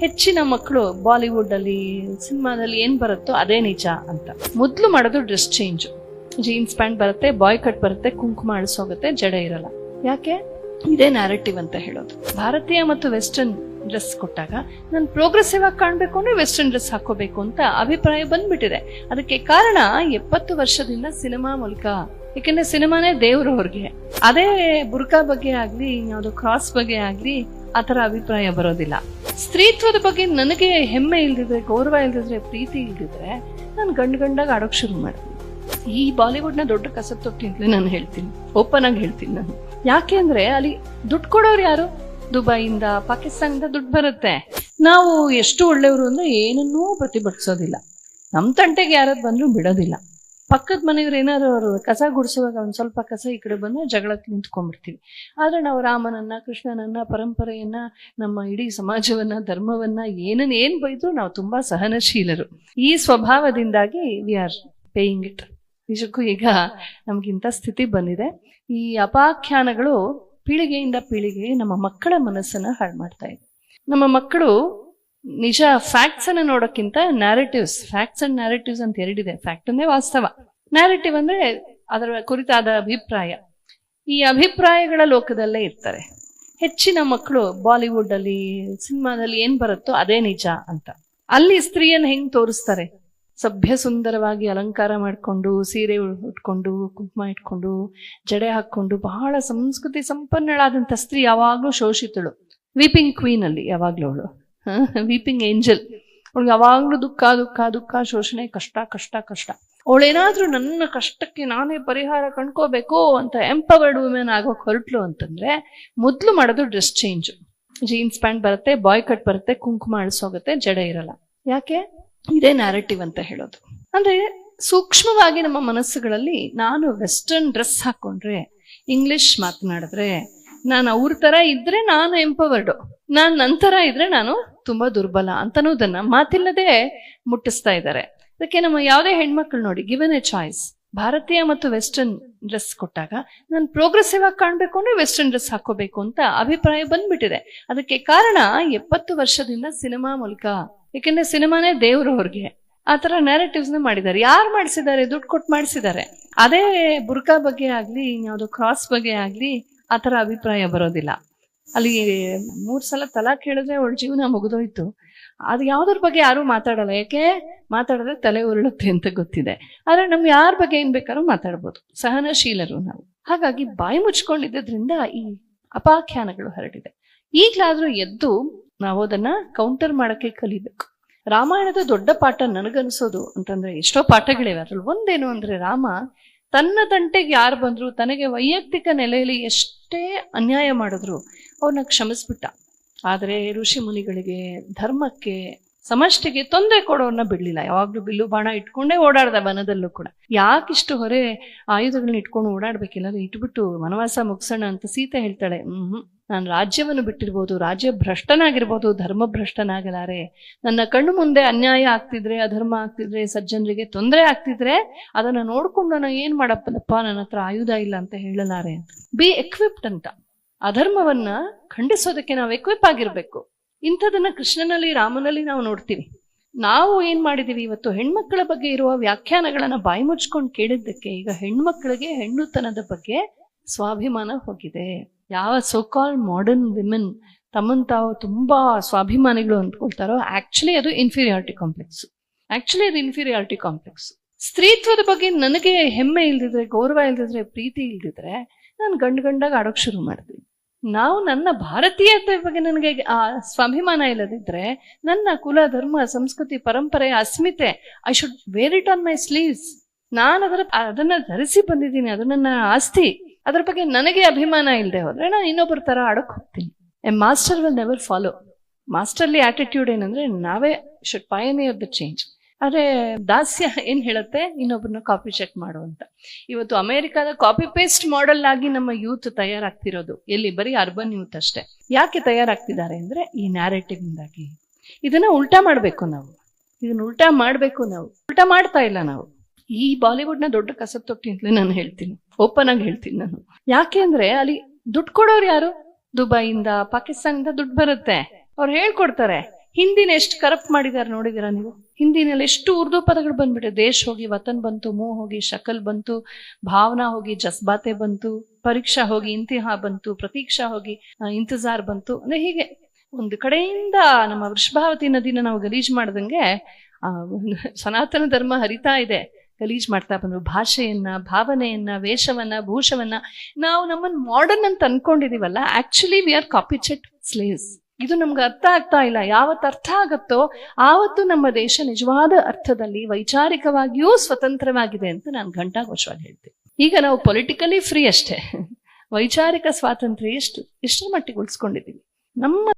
ಹೆಚ್ಚಿನ ಮಕ್ಕಳು ಬಾಲಿವುಡ್ ಅಲ್ಲಿ ಸಿನಿಮಾದಲ್ಲಿ ಏನ್ ಬರುತ್ತೋ ಅದೇ ನಿಜ ಅಂತ. ಮೊದ್ಲು ಮಾಡೋದು ಡ್ರೆಸ್ ಚೇಂಜ್. ಜೀನ್ಸ್ ಪ್ಯಾಂಟ್ ಬರುತ್ತೆ ಬಾಯ್ ಕಟ್ ಬರುತ್ತೆ, ಕುಂಕುಮ ಅಳಿಸೋಗುತ್ತೆ ಜಡ ಇರಲ್ಲ. ಯಾಕೆ? ಇದೇ ನ್ಯಾರೆಟಿವ್ ಅಂತ ಹೇಳೋದು. ಭಾರತೀಯ ಮತ್ತು ವೆಸ್ಟರ್ನ್ ಡ್ರೆಸ್ ಕೊಟ್ಟಾಗ ನಾನು ಪ್ರೋಗ್ರೆಸಿವ್ ಆಗಿ ಕಾಣ್ಬೇಕು ಅಂದ್ರೆ ವೆಸ್ಟರ್ನ್ ಡ್ರೆಸ್ ಹಾಕೋಬೇಕು ಅಂತ ಅಭಿಪ್ರಾಯ ಬಂದ್ಬಿಟ್ಟಿದೆ. ಅದಕ್ಕೆ ಕಾರಣ ಎಪ್ಪತ್ತು ವರ್ಷದಿಂದ ಸಿನಿಮಾ ಮೂಲಕ ಯಾಕೆಂದ್ರೆ ಸಿನಿಮಾನೇ ದೇವ್ರ ಅವ್ರಿಗೆ. ಅದೇ ಬುರ್ಕಾ ಬಗ್ಗೆ ಆಗ್ಲಿ, ಯಾವ್ದು ಕ್ರಾಸ್ ಬಗ್ಗೆ ಆಗ್ಲಿ ಆತರ ಅಭಿಪ್ರಾಯ ಬರೋದಿಲ್ಲ. ಸ್ತ್ರೀತ್ವದ ಬಗ್ಗೆ ನನಗೆ ಹೆಮ್ಮೆ ಇಲ್ದಿದ್ರೆ, ಗೌರವ ಇಲ್ದಿದ್ರೆ, ಪ್ರೀತಿ ಇಲ್ದಿದ್ರೆ ನಾನು ಗಂಡು ಗಂಡಾಗಿ ಆಡೋಕೆ ಶುರು ಮಾಡ್ತೀನಿ. ಈ ಬಾಲಿವುಡ್ನ ದೊಡ್ಡ ಕಸದ ತೊಟ್ಟಿ ಅಂತಲೇ ನಾನು ಹೇಳ್ತೀನಿ. ಓಪನ್ ಆಗಿ ಹೇಳ್ತೀನಿ ನಾನು. ಯಾಕೆ ಅಂದ್ರೆ ಅಲ್ಲಿ ದುಡ್ಡು ಕೊಡೋರು ಯಾರು? ದುಬೈಯಿಂದ, ಪಾಕಿಸ್ತಾನದಿಂದ ದುಡ್ಡು ಬರುತ್ತೆ. ನಾವು ಎಷ್ಟು ಒಳ್ಳೆಯವರು ಅಂದ್ರೆ ಏನನ್ನೂ ಪ್ರತಿಭಟಿಸೋದಿಲ್ಲ. ನಮ್ಮ ತಂಟೆಗೆ ಯಾರದ್ ಬಂದ್ರು ಬಿಡೋದಿಲ್ಲ. ಪಕ್ಕದ ಮನೆಯವ್ರು ಏನಾದ್ರು ಅವರು ಕಸ ಗುಡಿಸುವಾಗ ಒಂದು ಸ್ವಲ್ಪ ಕಸ ಈ ಕಡೆ ಬಂದು ಜಗಳಕ್ಕೆ ನಿಂತ್ಕೊಂಡ್ಬಿಡ್ತೀವಿ. ಆದ್ರೆ ನಾವು ರಾಮನನ್ನ, ಕೃಷ್ಣನನ್ನ, ಪರಂಪರೆಯನ್ನ, ನಮ್ಮ ಇಡೀ ಸಮಾಜವನ್ನ, ಧರ್ಮವನ್ನ ಏನನ್ನ ಏನ್ ಬೈದ್ರು ನಾವು ತುಂಬಾ ಸಹನಶೀಲರು. ಈ ಸ್ವಭಾವದಿಂದಾಗಿ ವಿ ಆರ್ ಪೇಯಿಂಗ್ ಇಟ್ ನಿಜಕ್ಕೂ ಈಗ ನಮ್ಗಿಂತ ಸ್ಥಿತಿ ಬಂದಿದೆ. ಈ ಅಪಾಖ್ಯಾನಗಳು ಪೀಳಿಗೆಯಿಂದ ಪೀಳಿಗೆ ನಮ್ಮ ಮಕ್ಕಳ ಮನಸ್ಸನ್ನ ಹಾಳು ಮಾಡ್ತಾ ಇದೆ. ನಮ್ಮ ಮಕ್ಕಳು ನಿಜ ಫ್ಯಾಕ್ಟ್ಸ್ ಅನ್ನ ನೋಡೋಕ್ಕಿಂತ ನ್ಯಾರೇಟಿವ್ಸ್ ಫ್ಯಾಕ್ಟ್ಸ್ ಅಂಡ್ ನ್ಯಾರೇಟಿವ್ಸ್ ಅಂತ ಎರಡಿದೆ. ಫ್ಯಾಕ್ಟ್ ಅಂದ್ರೆ ವಾಸ್ತವ. ನ್ಯಾರೇಟಿವ್ ಅಂದ್ರೆ ಅದರ ಕುರಿತಾದ ಅಭಿಪ್ರಾಯ. ಈ ಅಭಿಪ್ರಾಯಗಳ ಲೋಕದಲ್ಲೇ ಇರ್ತಾರೆ. ಹೆಚ್ಚಿನ ಮಕ್ಕಳು ಬಾಲಿವುಡ್ ಅಲ್ಲಿ ಸಿನಿಮಾದಲ್ಲಿ ಏನ್ ಬರುತ್ತೋ ಅದೇ ನಿಜ ಅಂತ. ಅಲ್ಲಿ ಸ್ತ್ರೀಯನ್ನು ಹೆಂಗ್ ತೋರಿಸ್ತಾರೆ? ಸಭ್ಯ ಸುಂದರವಾಗಿ ಅಲಂಕಾರ ಮಾಡಿಕೊಂಡು, ಸೀರೆ ಉಟ್ಕೊಂಡು, ಕುಂಕುಮ ಇಟ್ಕೊಂಡು, ಜಡೆ ಹಾಕೊಂಡು ಬಹಳ ಸಂಸ್ಕೃತಿ ಸಂಪನ್ನಳಾದಂಥ ಸ್ತ್ರೀ ಯಾವಾಗ್ಲೂ ಶೋಷಿತಳು. ವೀಪಿಂಗ್ ಕ್ವೀನ್ ಅಲ್ಲಿ ಯಾವಾಗ್ಲೂ ಅವಳು. ವೀಪಿಂಗ್ ಏಂಜಲ್ ಅವಳಿಗೆ ಯಾವಾಗ್ಲೂ ದುಃಖ ದುಃಖ ದುಃಖ, ಶೋಷಣೆ, ಕಷ್ಟ ಕಷ್ಟ ಕಷ್ಟ. ಅವಳೇನಾದ್ರೂ ನನ್ನ ಕಷ್ಟಕ್ಕೆ ನಾನೇ ಪರಿಹಾರ ಕಂಡ್ಕೋಬೇಕು ಅಂತ ಎಂಪವರ್ಡ್ ವುಮೆನ್ ಆಗೋ ಹೊರಟ್ಲು ಅಂತಂದ್ರೆ ಮೊದ್ಲು ಮಾಡೋದು ಡ್ರೆಸ್ ಚೇಂಜ್ ಜೀನ್ಸ್ ಪ್ಯಾಂಟ್ ಬರುತ್ತೆ ಬಾಯ್ ಕಟ್ ಬರುತ್ತೆ, ಕುಂಕುಮ ಅಳಿಸೋಗುತ್ತೆ, ಜಡ ಇರಲ್ಲ. ಯಾಕೆ? ಇದೇ ನ್ಯಾರೇಟಿವ್ ಅಂತ ಹೇಳೋದು. ಅಂದ್ರೆ ಸೂಕ್ಷ್ಮವಾಗಿ ನಮ್ಮ ಮನಸ್ಸುಗಳಲ್ಲಿ ನಾನು ವೆಸ್ಟರ್ನ್ ಡ್ರೆಸ್ ಹಾಕೊಂಡ್ರೆ ಇಂಗ್ಲಿಷ್ ಮಾತನಾಡಿದ್ರೆ ನಾನು ಅವ್ರ ತರ ಇದ್ರೆ ನಾನು ಎಂಪವರ್ಡ್ ನಾನ್ ನಂತರ ಇದ್ರೆ ನಾನು ತುಂಬಾ ದುರ್ಬಲ ಅಂತನೋದನ್ನ ಮಾತಿಲ್ಲದೆ ಮುಟ್ಟಿಸ್ತಾ ಇದ್ದಾರೆ ಅದಕ್ಕೆ ನಮ್ಮ ಯಾವುದೇ ಹೆಣ್ಮಕ್ಳು ನೋಡಿ ಗಿವನ್ ಎ ಚಾಯ್ಸ್ ಭಾರತೀಯ ಮತ್ತು ವೆಸ್ಟರ್ನ್ ಡ್ರೆಸ್ ಕೊಟ್ಟಾಗ ನಾನು ಪ್ರೋಗ್ರೆಸಿವ್ ಆಗಿ ಕಾಣ್ಬೇಕು ಅಂದ್ರೆ ವೆಸ್ಟರ್ನ್ ಡ್ರೆಸ್ ಹಾಕೋಬೇಕು ಅಂತ ಅಭಿಪ್ರಾಯ ಬಂದ್ಬಿಟ್ಟಿದೆ. ಅದಕ್ಕೆ ಕಾರಣ ಎಪ್ಪತ್ತು ವರ್ಷದಿಂದ ಸಿನಿಮಾ ಮೂಲಕ ಯಾಕೆಂದ್ರೆ ಸಿನಿಮಾನೇ ದೇವ್ರು ಅವ್ರಿಗೆ. ಆ ತರ ನ ಮಾಡಿದ್ದಾರೆ. ಯಾರು ಮಾಡಿಸಿದ್ದಾರೆ? ದುಡ್ಡು ಕೊಟ್ಟು ಮಾಡಿಸಿದ್ದಾರೆ. ಅದೇ ಬುರ್ಕಾ ಬಗ್ಗೆ ಆಗ್ಲಿ, ಇನ್ಯಾವುದೋ ಕ್ರಾಸ್ ಬಗ್ಗೆ ಆಗ್ಲಿ ಆ ಅಭಿಪ್ರಾಯ ಬರೋದಿಲ್ಲ. ಅಲ್ಲಿ ಮೂರ್ ಸಲ ತಲಾಖ್ ಹೇಳಿದ್ರೆ ಅವಳ ಜೀವನ ಮುಗಿದೋಯ್ತು. ಅದು ಯಾವ್ದ್ರ ಬಗ್ಗೆ ಯಾರು ಮಾತಾಡಲ್ಲ. ಯಾಕೆ? ಮಾತಾಡಿದ್ರೆ ತಲೆ ಉರುಳುತ್ತೆ ಅಂತ ಗೊತ್ತಿದೆ. ಆದ್ರೆ ನಮ್ಗೆ ಯಾರ ಬಗ್ಗೆ ಏನ್ ಬೇಕಾದ್ರೂ ಮಾತಾಡ್ಬೋದು. ಸಹನಶೀಲರು ನಾವು. ಹಾಗಾಗಿ ಬಾಯಿ ಮುಚ್ಕೊಂಡಿದ್ದರಿಂದ ಈ ಅಪಾಖ್ಯಾನಗಳು ಹರಡಿದೆ. ಈಗ್ಲಾದ್ರೂ ಎದ್ದು ನಾವು ಅದನ್ನ ಕೌಂಟರ್ ಮಾಡಕ್ಕೆ ಕಲಿಬೇಕು. ರಾಮಾಯಣದ ದೊಡ್ಡ ಪಾಠ ನನಗನ್ಸೋದು ಅಂತಂದ್ರೆ ಎಷ್ಟೋ ಪಾಠಗಳಿವೆ. ಅದ್ರಲ್ಲಿ ಒಂದೇನು ಅಂದ್ರೆ ರಾಮ ತನ್ನ ತಂಟೆಗೆ ಯಾರು ಬಂದರು, ತನಗೆ ವೈಯಕ್ತಿಕ ನೆಲೆಯಲ್ಲಿ ಎಷ್ಟೇ ಅನ್ಯಾಯ ಮಾಡಿದ್ರು, ಅವ್ರನ್ನ ಕ್ಷಮಿಸ್ಬಿಟ್ಟ. ಆದರೆ ಋಷಿ ಮುನಿಗಳಿಗೆ ಧರ್ಮಕ್ಕೆ, ಸಮಷ್ಟಿಗೆ ತೊಂದರೆ ಕೊಡೋರ್ನ ಬಿಡಲಿಲ್ಲ. ಯಾವಾಗಲೂ ಬಿಲ್ಲು ಬಾಣ ಇಟ್ಕೊಂಡೇ ಓಡಾಡ್ದ ವನದಲ್ಲೂ ಕೂಡ. ಯಾಕಿಷ್ಟು ಹೊರೆ ಆಯುಧಗಳನ್ನ ಇಟ್ಕೊಂಡು ಓಡಾಡ್ಬೇಕಿಲ್ಲ ಇಟ್ಬಿಟ್ಟು ವನವಾಸ ಮುಗಿಸೋಣ ಅಂತ ಸೀತೆ ಹೇಳ್ತಾಳೆ. ಹ್ಮ್. ನಾನು ರಾಜ್ಯವನ್ನು ಬಿಟ್ಟಿರ್ಬೋದು ರಾಜ್ಯ ಭ್ರಷ್ಟನಾಗಿರ್ಬೋದು ಧರ್ಮ ಭ್ರಷ್ಟನಾಗಲಾರೆ ನನ್ನ ಕಣ್ಣು ಮುಂದೆ ಅನ್ಯಾಯ ಆಗ್ತಿದ್ರೆ, ಅಧರ್ಮ ಆಗ್ತಿದ್ರೆ, ಸಜ್ಜನರಿಗೆ ತೊಂದರೆ ಆಗ್ತಿದ್ರೆ, ಅದನ್ನ ನೋಡ್ಕೊಂಡು ನಾನು ಏನ್ ಮಾಡಪ್ಪನಪ್ಪ, ನನ್ನ ಹತ್ರ ಆಯುಧ ಇಲ್ಲ ಅಂತ ಹೇಳಲಾರೆ ಬಿ ಎಕ್ವಿಪ್ಡ್ ಅಂತ. ಅಧರ್ಮವನ್ನ ಖಂಡಿಸೋದಕ್ಕೆ ನಾವು ಎಕ್ವಿಪ್ ಆಗಿರ್ಬೇಕು. ಇಂಥದನ್ನ ಕೃಷ್ಣನಲ್ಲಿ, ರಾಮನಲ್ಲಿ ನಾವು ನೋಡ್ತೀವಿ. ನಾವು ಏನ್ ಮಾಡಿದೀವಿ, ಇವತ್ತು ಹೆಣ್ಮಕ್ಳ ಬಗ್ಗೆ ಇರುವ ವ್ಯಾಖ್ಯಾನಗಳನ್ನ ಬಾಯಿ ಮುಚ್ಕೊಂಡು ಕೇಳಿದ್ದಕ್ಕೆ ಈಗ ಹೆಣ್ಮಕ್ಳಿಗೆ, ಹೆಣ್ಣುತನದ ಬಗ್ಗೆ ಸ್ವಾಭಿಮಾನ ಹೋಗಿದೆ. ಯಾವ ಸೋಕಾಲ್ ಮಾಡರ್ನ್ ವಿಮೆನ್ ತಮ್ಮನ್ನು ತಾವು ತುಂಬ ಸ್ವಾಭಿಮಾನಿಗಳು ಅಂದ್ಕೊಳ್ತಾರೋ ಆಕ್ಚುಲಿ ಅದು ಇನ್ಫೀರಿಯಾರಿಟಿ ಕಾಂಪ್ಲೆಕ್ಸ್ ಆಕ್ಚುಲಿ ಅದು ಇನ್ಫೀರಿಯಾರಿಟಿ ಕಾಂಪ್ಲೆಕ್ಸ್ ಸ್ತ್ರೀತ್ವದ ಬಗ್ಗೆ ನನಗೆ ಹೆಮ್ಮೆ ಇಲ್ದಿದ್ರೆ, ಗೌರವ ಇಲ್ದಿದ್ರೆ, ಪ್ರೀತಿ ಇಲ್ದಿದ್ರೆ ನಾನು ಗಂಡು ಗಂಡಾಗ ಆಡೋಕೆ ಶುರು ಮಾಡಿದ್ವಿ ನಾವು ನನ್ನ ಭಾರತೀಯತೆ ಬಗ್ಗೆ ನನಗೆ ಆ ಸ್ವಾಭಿಮಾನ ಇಲ್ಲದಿದ್ರೆ, ನನ್ನ ಕುಲ, ಧರ್ಮ, ಸಂಸ್ಕೃತಿ, ಪರಂಪರೆ, ಅಸ್ಮಿತೆ I should wear it on my sleeves ನಾನು ಅದರ, ಅದನ್ನ ಧರಿಸಿ ಬಂದಿದ್ದೀನಿ, ಅದು ನನ್ನ ಆಸ್ತಿ. ಅದ್ರ ಬಗ್ಗೆ ನನಗೆ ಅಭಿಮಾನ ಇಲ್ಲದೆ ಹೋದ್ರೆ ನಾನು ಇನ್ನೊಬ್ಬರ ತರ ಆಡೋಕೆ ಹೋಗ್ತೀನಿ. A master will never follow masterly attitude ಏನಂದ್ರೆ ನಾವೇ ಶುಡ್ ಪಯನಿಯರ್ ದ ಚೇಂಜ್ ಆದ್ರೆ ದಾಸ್ಯ ಏನ್ ಹೇಳುತ್ತೆ? ಇನ್ನೊಬ್ಬರನ್ನ ಕಾಪಿ ಚೆಕ್ ಮಾಡು ಅಂತ. ಇವತ್ತು ಅಮೆರಿಕಾದ ಕಾಪಿ ಪೇಸ್ಟ್ ಮಾಡೆಲ್ ಆಗಿ ನಮ್ಮ ಯೂತ್ ತಯಾರಾಗ್ತಿರೋದು. ಎಲ್ಲಿ? ಬರೀ ಅರ್ಬನ್ ಯೂತ್ ಅಷ್ಟೇ. ಯಾಕೆ ತಯಾರಾಗ್ತಿದ್ದಾರೆ ಅಂದ್ರೆ ಈ ನ್ಯಾರೇಟಿವ್ ಇಂದಾಗಿ. ಇದನ್ನ ಉಲ್ಟಾ ಮಾಡ್ಬೇಕು ನಾವು. ಇದನ್ನ ಉಲ್ಟಾ ಮಾಡ್ಬೇಕು ನಾವು. ಉಲ್ಟಾ ಮಾಡ್ತಾ ಇಲ್ಲ ನಾವು. ಈ ಬಾಲಿವುಡ್ನ ದೊಡ್ಡ ಕಸಬ್ ತೊಟ್ಟಿ ಅಂತಲೇ ನಾನು ಹೇಳ್ತೀನಿ. ಓಪನ್ ಆಗಿ ಹೇಳ್ತೀನಿ ನಾನು. ಯಾಕೆ ಅಂದ್ರೆ ಅಲ್ಲಿ ದುಡ್ಡು ಕೊಡೋರು ಯಾರು? ದುಬೈಯಿಂದ ಪಾಕಿಸ್ತಾನದಿಂದ ದುಡ್ಡು ಬರುತ್ತೆ. ಅವ್ರು ಹೇಳ್ಕೊಡ್ತಾರೆ, ಹಿಂದಿನ ಎಷ್ಟು ಕರಪ್ಟ್ ಮಾಡಿದಾರೆ ನೋಡಿದಿರ ನೀವು? ಹಿಂದಿನಲ್ಲಿ ಎಷ್ಟು ಉರ್ದು ಪದಗಳು ಬಂದ್ಬಿಟ್ಟೆ. ದೇಶ ಹೋಗಿ, ವತನ್ ಬಂತು ಮೂ ಹೋಗಿ, ಶಕಲ್ ಬಂತು, ಭಾವನಾ ಹೋಗಿ, ಜಸ್ಬಾತೆ ಬಂತು, ಪರೀಕ್ಷಾ ಹೋಗಿ, ಇಂತಿಹಾ ಬಂತು, ಪ್ರತೀಕ್ಷಾ ಹೋಗಿ ಇಂತಜಾರ್ ಬಂತು. ಅಂದ್ರೆ ಹೀಗೆ ಒಂದು ಕಡೆಯಿಂದ ನಮ್ಮ ವೃಷಭಾವತಿ ನದಿನ ನಾವು ಗಲೀಜ್ ಮಾಡ್ದಂಗೆ ಸನಾತನ ಧರ್ಮ ಹರಿತಾ ಇದೆ. ಗಲೀಜ್ ಮಾಡ್ತಾ ಬಂದ್ರು. ಭಾಷೆಯನ್ನ, ಭಾವನೆಯನ್ನ, ವೇಷವನ್ನ, ಭೂಷವನ್ನ ನಾವು ನಮ್ಮನ್ನು ಮಾಡರ್ನ್ ಅಂತ ಅನ್ಕೊಂಡಿದೀವಲ್ಲ actually we are copycat slaves ಇದು ನಮ್ಗೆ ಅರ್ಥ ಆಗ್ತಾ ಇಲ್ಲ. ಯಾವತ್ತು ಅರ್ಥ ಆಗತ್ತೋ ಆವತ್ತು ನಮ್ಮ ದೇಶ ನಿಜವಾದ ಅರ್ಥದಲ್ಲಿ, ವೈಚಾರಿಕವಾಗಿಯೂ ಸ್ವತಂತ್ರವಾಗಿದೆ ಅಂತ ನಾನು ಘಂಟಾಘೋಷವಾಗಿ ಹೇಳ್ತೀನಿ. ಈಗ ನಾವು ಪೊಲಿಟಿಕಲಿ ಫ್ರೀ ಅಷ್ಟೇ. ವೈಚಾರಿಕ ಸ್ವಾತಂತ್ರ್ಯ ಎಷ್ಟು, ಎಷ್ಟರ ಮಟ್ಟಿಗೆ ಉಳಿಸ್ಕೊಂಡಿದ್ದೀವಿ ನಮ್ಮ